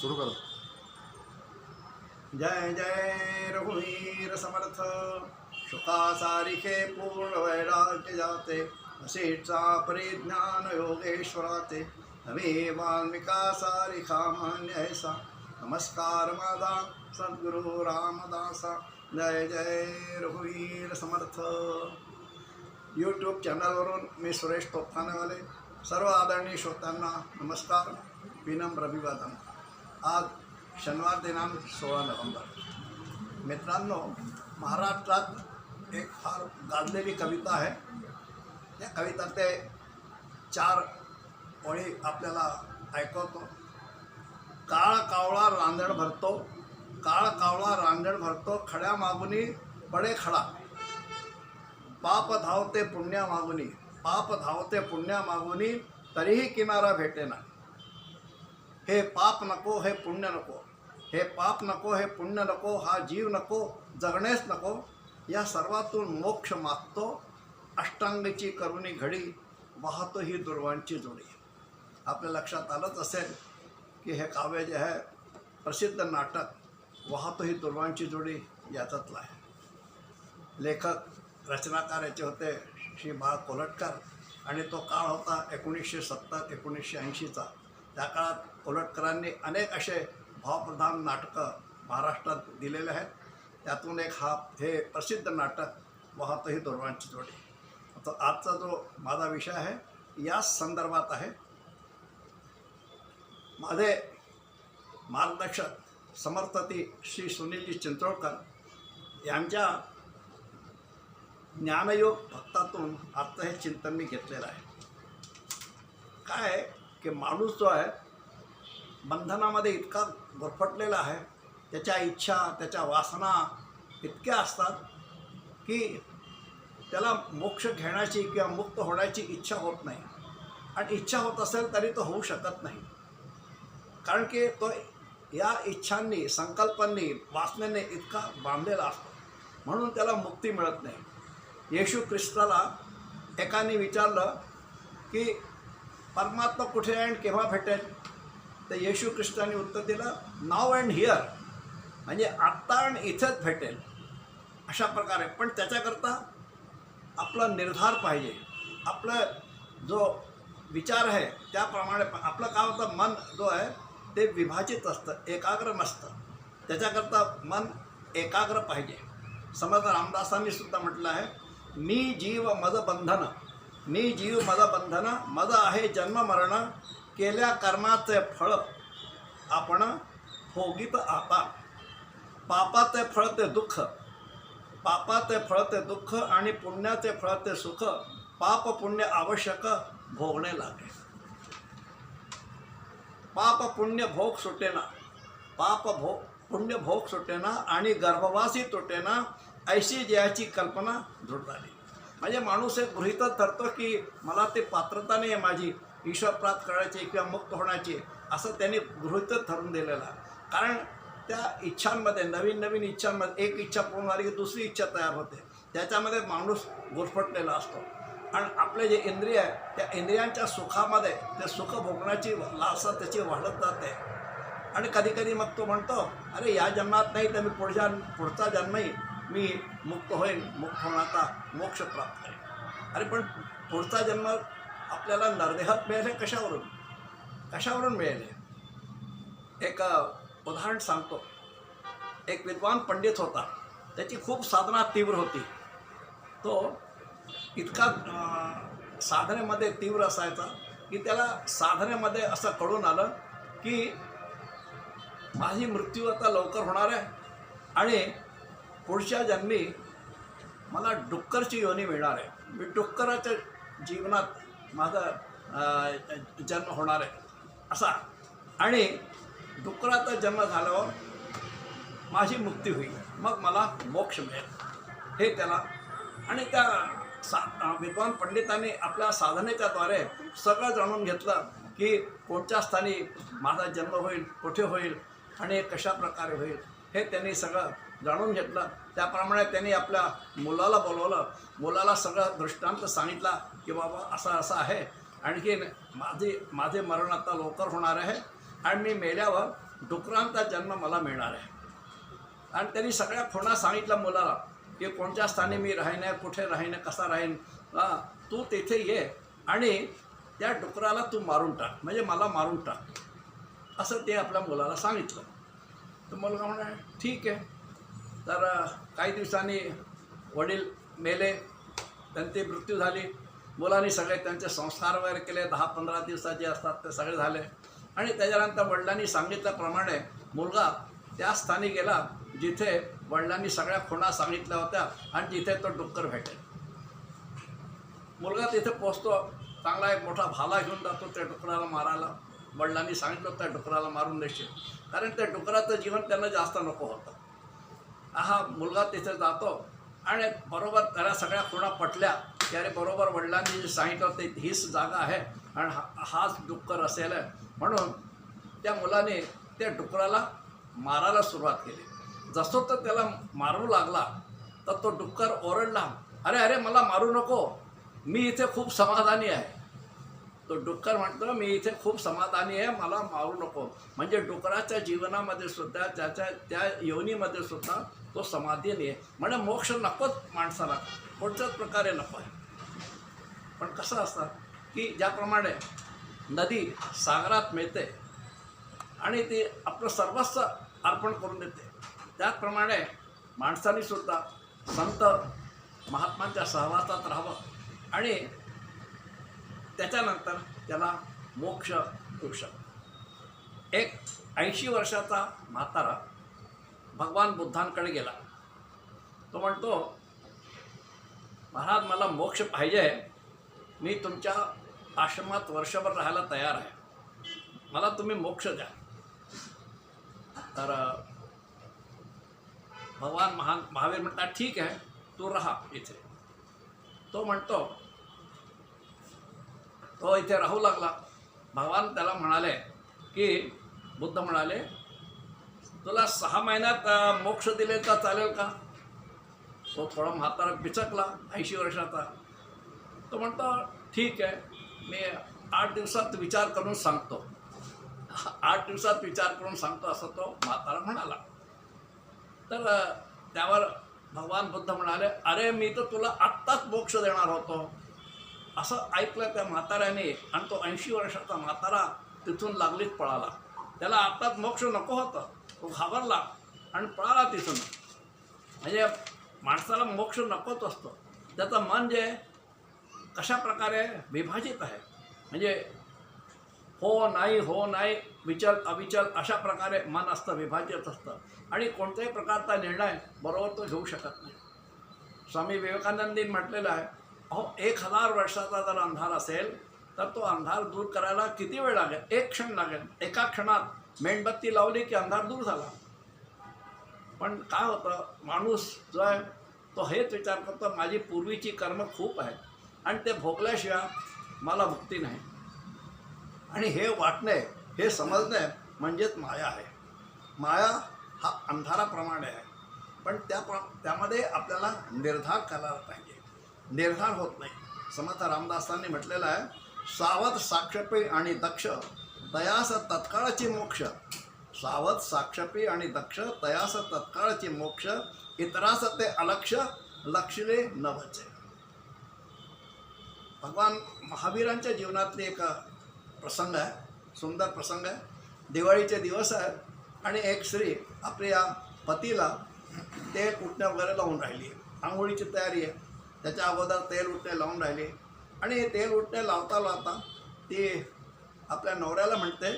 सुरू करा। जय जय रघुवीर समर्थ। शुकासारिखे पूर्ण वैराग्य जाते। असेचा परिज्ञान योगेश्वराते। नवे वाल्मिका सारिखा मान्य ऐसा। नमस्कार माझा सद्गुरु रामदासा। जय जय रघुवीर समर्थ। यूट्यूब चॅनलवरून मी सुरेश तोफखानेवाले सर्व आदरणीय श्रोत्यांना नमस्कार. विनम्र अभिवादन. आज शनिवार दिनांक सोळा नोव्हेंबर. मित्रांनो महाराष्ट्रात एक फार गाजलेली कविता आहे. त्या कवितातले चार ओळी आपल्याला ऐकवतो. काळ कावळा रांजण भरतो काळ कावळा रांजण भरतो खड्या मागुनी पडे खडा. पाप धावते पुण्या मागुनी पाप धावते पुण्या मागुनी तरीही किनारा भेटेना. हे पाप नको हे पुण्य नको. हे पाप नको हे पुण्य नको हा जीव नको जगणेच नको. या सर्वातून मोक्ष मागतो अष्टांगची करुणी घडी वाहतो ही दुर्वांची जोडी. आपल्या लक्षात आलंच असेल की हे काव्य जे आहे प्रसिद्ध नाटक वाहतो ही दुर्वांची जोडी याच्यातलं आहे. लेखक रचनाकार याचे होते श्री बाळ कोलटकर आणि तो काळ होता एकोणीसशे सत्तर एकोणीसशे ऐंशीचा. त्या काळात कोलटकरांनी अनेक असे भावप्रधान नाटकं महाराष्ट्रात दिलेले आहेत. त्यातून एक हा हे प्रसिद्ध नाटक वाहतही दुर्वांची जोडी. आता आजचा जो माझा विषय आहे याच संदर्भात आहे. माझे मार्गदर्शक समर्थती श्री सुनीलजी चिंचोळकर यांच्या ज्ञानयोग भक्तातून आत्ता हे चिंतन मी घेतलेलं आहे. काय आहे? की माणूस जो आहे बंधनामध्ये इतका गुरफटलेला आहे त्याच्या इच्छा त्याच्या वासना इतक्या असतात की त्याला मोक्ष घेण्याची किंवा मुक्त होण्याची इच्छा होत नाही. आणि इच्छा होत असेल तरी तो होऊ शकत नाही. कारण की तो या इच्छांनी संकल्पांनी वासनेने इतका बांधलेला असतो. म्हणून त्याला मुक्ती मिळत नाही. येशू ख्रिस्ताला एकाने विचारलं की परमात्मा कुठे आहे आणि केव्हा भेटेल? तर येशू ख्रिस्ताने उत्तर दिलं नाव अँड हिअर म्हणजे आत्ता आणि इथंच भेटेल. अशा प्रकारे. पण त्याच्याकरता आपला निर्धार पाहिजे. आपलं जो विचार आहे त्याप्रमाणे आपलं काय होतं मन जो आहे ते विभाजित असतं एकाग्र नसतं. त्याच्याकरता मन एकाग्र पाहिजे. समज रामदासांनी सुद्धा म्हटलं आहे मी जीव मज बंधन मी जीव मद बंधन मद आहे जन्म मरण केल्या कर्माचे फळ आपण भोगीत आता पापाचे फळ ते दुःख पापाचे फळ ते दुःख आणि पुण्याचे फळ ते सुख पाप पुण्य आवश्यक भोगणे लागे. पाप पुण्य भोग सुटेना पाप भो पुण्य भोग सुटेना आणि गर्भवासी तुटेना ऐशी जयाची कल्पना दृढ झाली. म्हणजे माणूस एक गृहितच धरतो की मला ते पात्रता नाही आहे माझी ईश्वर प्राप्त करायची किंवा मुक्त होण्याची असं त्यांनी गृहितच धरून दिलेलं आहे. कारण त्या इच्छांमध्ये नवीन नवीन इच्छांमध्ये एक इच्छा पूर्ण झाली की दुसरी इच्छा तयार होते. त्याच्यामध्ये माणूस गुरफटलेला असतो. आणि आपले जे इंद्रिय आहे त्या इंद्रियांच्या सुखामध्ये ते सुख भोगण्याची लालसा त्याची वाढत जाते. आणि कधीकधी मग तो म्हणतो अरे या जन्मात नाही तर मी पुढच्या पुढचा जन्मही मी मुक्त होईन मुक्त होण्याचा मोक्ष प्राप्त करेन. अरे पण पुढचा जन्म आपल्याला नरदेहात मिळेल कशावरून? कशावरून मिळेल एक उदाहरण सांगतो. एक विद्वान पंडित होता. त्याची खूप साधना तीव्र होती. तो इतका साधनेमध्ये तीव्र असायचा की त्याला साधनेमध्ये असं कळून आलं की माझी मृत्यू आता लवकर होणार आहे आणि पुढच्या जन्मी मला डुक्करची योनी मिळणार आहे. मी डुक्कराच्या जीवनात माझा जन्म होणार आहे. असा. आणि डुक्कराचा जन्म झाल्यावर माझी मुक्ती होईल. मग मला मोक्ष मिळेल. हे त्याला. आणि त्या सा विद्वान पंडितांनी आपल्या साधनेच्याद्वारे सगळं जाणून घेतलं की कोणत्या स्थानी माझा जन्म होईल कुठे होईल आणि कशा प्रकारे होईल हे त्यांनी सगळं जाणून घेतलं. त्याप्रमाणे त्यांनी आपल्या मुलाला बोलवलं. मुलाला सगळं दृष्टांत सांगितला की बाबा असं असं आहे. आणखीन माझे माझे मरण आता लवकर होणार आहे आणि मी मेल्यावर डुकरांचा जन्म मला मिळणार आहे. आणि त्यांनी सगळ्या खुणा सांगितल्या मुलाला की कोणत्या स्थानी मी राहीन कुठे राहीन कसा राहीन? तू तिथे ये आणि त्या डुकराला तू मारून टाक. म्हणजे मला मारून टाक. असं ते आपल्या मुलाला सांगितलं. तर मुलगा म्हणा ठीक आहे. तर काही दिवसांनी वडील मेले त्यांची मृत्यू झाली. मुलांनी सगळे त्यांचे संस्कार वगैरे केले. दहा पंधरा दिवसाचे असतात ते सगळे झाले. आणि त्याच्यानंतर वडिलांनी सांगितल्याप्रमाणे मुलगा त्या स्थानी गेला जिथे वडिलांनी सगळ्या खुणा सांगितल्या होत्या आणि जिथे तो डुक्कर भेटेल. मुलगा तिथे पोचतो. चांगला एक मोठा भाला घेऊन जातो त्या डुकराला मारायला. वडिलांनी सांगितलं त्या डुकराला मारून देशील. कारण त्या डुकराचं जीवन त्यांना जास्त नको होतं. हा मुलगा तिथे जातो. आणि बरोबर त्याला सगळ्या खुणा पटल्या. की अरे बरोबर वडिलांनी जे सांगितलं ते हीच जागा आहे. आणि हा हाच डुक्कर असेल. म्हणून त्या मुलाने त्या डुकराला मारायला सुरुवात केली. जसं तर त्याला मारू लागला तर तो डुक्कर ओरडला अरे अरे मला मारू नको. मी इथे खूप समाधानी आहे. तो डुक्कर म्हणतो मी इथे खूप समाधानी आहे मला मारू नको. म्हणजे डुकराच्या जीवनामध्ये सुद्धा त्याच्या त्या योनीमध्ये सुद्धा तो समाधानी आहे. म्हणजे मोक्ष नकोच माणसाला कोणत्याच प्रकारे नको आहे. पण कसं असतं की ज्याप्रमाणे नदी सागरात मिळते आणि ती आपलं सर्वस्व अर्पण करून देते त्याचप्रमाणे माणसाने सुद्धा संत महात्मांच्या सहवासात राहावं आणि त्याच्यानंतर त्याला मोक्ष होऊ शकतो एक ऐंशी वर्षाचा म्हातारा भगवान बुद्धांकडे गेला. तो म्हणतो महाराज मला मोक्ष पाहिजे. मी तुमच्या आश्रमात वर्षभर राहायला तयार आहे. मला तुम्ही मोक्ष द्या. तर भगवान महान महावीर म्हणतात ठीक आहे तू राहा इथे. तो म्हणतो तो इथे राहू लागला. भगवान त्याला म्हणाले की बुद्ध म्हणाले तुला सहा महिन्यात मोक्ष दिले का चालेल का? तो थोडा म्हातारा पिचकला ऐंशी वर्षाचा. तो म्हणतो ठीक आहे मी आठ दिवसात विचार करून सांगतो. आठ दिवसात विचार करून सांगतो असं तो म्हातारा म्हणाला. तर त्यावर भगवान बुद्ध म्हणाले अरे मी तर तुला आत्ताच मोक्ष देणार होतो. असं ऐकलं त्या म्हाताऱ्याने आणि तो ऐंशी वर्षाचा म्हातारा तिथून लागलीच पळाला. त्याला आत्ताच मोक्ष नको होतं. तो घाबरला आणि पळाला तिथून. म्हणजे माणसाला मोक्ष नकोच असतो. त्याचं मन जे कशा प्रकारे विभाजित आहे. म्हणजे हो नाही हो नाही विचल अविचल अशा प्रकारे मन असतं विभाजित असतं. आणि कोणत्याही प्रकारचा निर्णय बरोबर तो घेऊ शकत नाही. स्वामी विवेकानंदीन म्हटलेलं आहे अहो एक हजार वर्षाचा जर अंधार असेल तर तो अंधार दूर करायला किती वेळ लागेल? एक क्षण लागेल. एका क्षणात मेणबत्ती लावली की अंधार दूर झाला. पण काय होतं माणूस जो आहे तो हेच विचार करतो माझी पूर्वीची कर्म खूप आहेत. आणि ते भोगल्याशिवाय मला मुक्ती नाही. आणि हे वाटणे हे समजणे म्हणजेच माया आहे. माया हा अंधाराप्रमाणे आहे. पण त्या त्यामध्ये आपल्याला निर्धार करायला पाहिजे. निर्धार होत नाही. समर्थ रामदासांनी म्हटलेलं आहे सावध साक्षपी आणि दक्ष तयास तत्काळाची मोक्ष. सावध साक्षपी आणि दक्ष तयास तत्काळाची मोक्ष इतरास ते अलक्ष लक्षले नवचे भगवान महावीरांच्या जीवनातली एक प्रसंग आहे सुंदर प्रसंग आहे. दिवाळीचे दिवस आहेत आणि एक स्त्री आपल्या पतीला तेल उठण्या वगैरे लावून राहिली. आहे आंघोळीची तयारी आहे. त्याच्या अगोदर तेल उठणे लावून राहिले. आणि हे तेल उठणे लावता लावता ती आपल्या नवऱ्याला म्हणते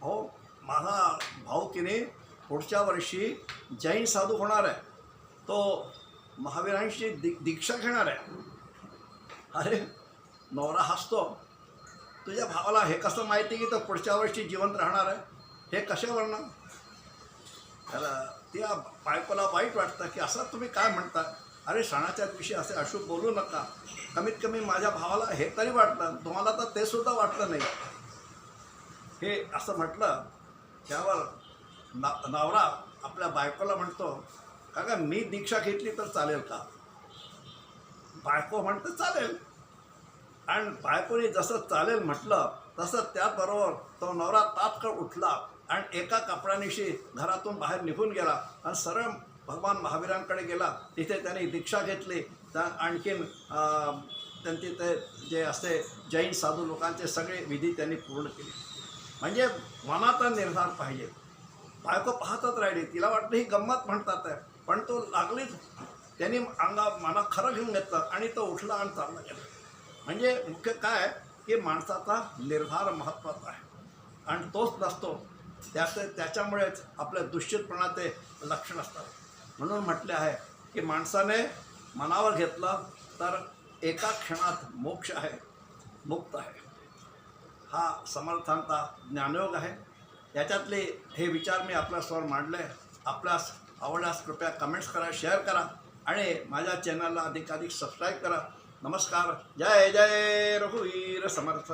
हो माझा भाऊ की नाही पुढच्या वर्षी जैन साधू होणार आहे. तो महावीरांशी दि दीक्षा घेणार आहे. अरे नवरा हसतो. तुझ्या भावाला हे कसं माहिती की तो पुढच्या वर्षी जिवंत राहणार आहे? हे कशावरनं त्याला त्या बायकोला वाईट वाटतं की असं तुम्ही काय म्हणता? अरे सणाच्या दिवशी असे अशुभ बोलू नका. कमीत कमी माझ्या भावाला हे तरी वाटलं तुम्हाला तर ते सुद्धा वाटलं नाही. हे असं म्हटलं त्यावर ना नवरा आपल्या बायकोला म्हणतो का का मी दीक्षा घेतली तर चालेल का? बायको म्हणतं चालेल. आणि बायकोने जसं चालेल म्हटलं तसं त्याचबरोबर तो नवरा तात्काळ उठला आणि एका कपड्यानिशी घरातून बाहेर निघून गेला. आणि सरळ भगवान महावीरांकडे गेला तिथे त्याने दीक्षा घेतली. त्या आणखीन त्यांचे ते जे असते जैन साधू लोकांचे सगळे विधी त्यांनी पूर्ण केले. म्हणजे मनाचा निर्धार पाहिजे. बायको पाहतच राहिली. तिला वाटलं ही गंमत म्हणतात आहे. पण तो लागलीच. त्यांनी अंगा मना खरं घेऊन घेतलं आणि तो उठला आणि चालला गेला. म्हणजे मुख्य काय की माणसाचा निर्धार महत्त्वाचा आहे. आणि तोच नसतो. त्याचं त्याच्यामुळेच आपल्या दुश्चितपणाचे लक्षण असतात. म्हणून म्हटले आहे की माणसाने मनावर घेतलं तर एका क्षणात मोक्ष आहे मुक्त आहे. हा समर्थांचा ज्ञानयोग आहे. याच्यातले हे विचार मी आपल्यासमोर मांडले. आपल्यास आवडल्यास कृपया कमेंट्स करा शेअर करा आणि माझ्या चॅनलला अधिकाधिक सबस्क्राईब करा. नमस्कार. जय जय रघुवीर समर्थ.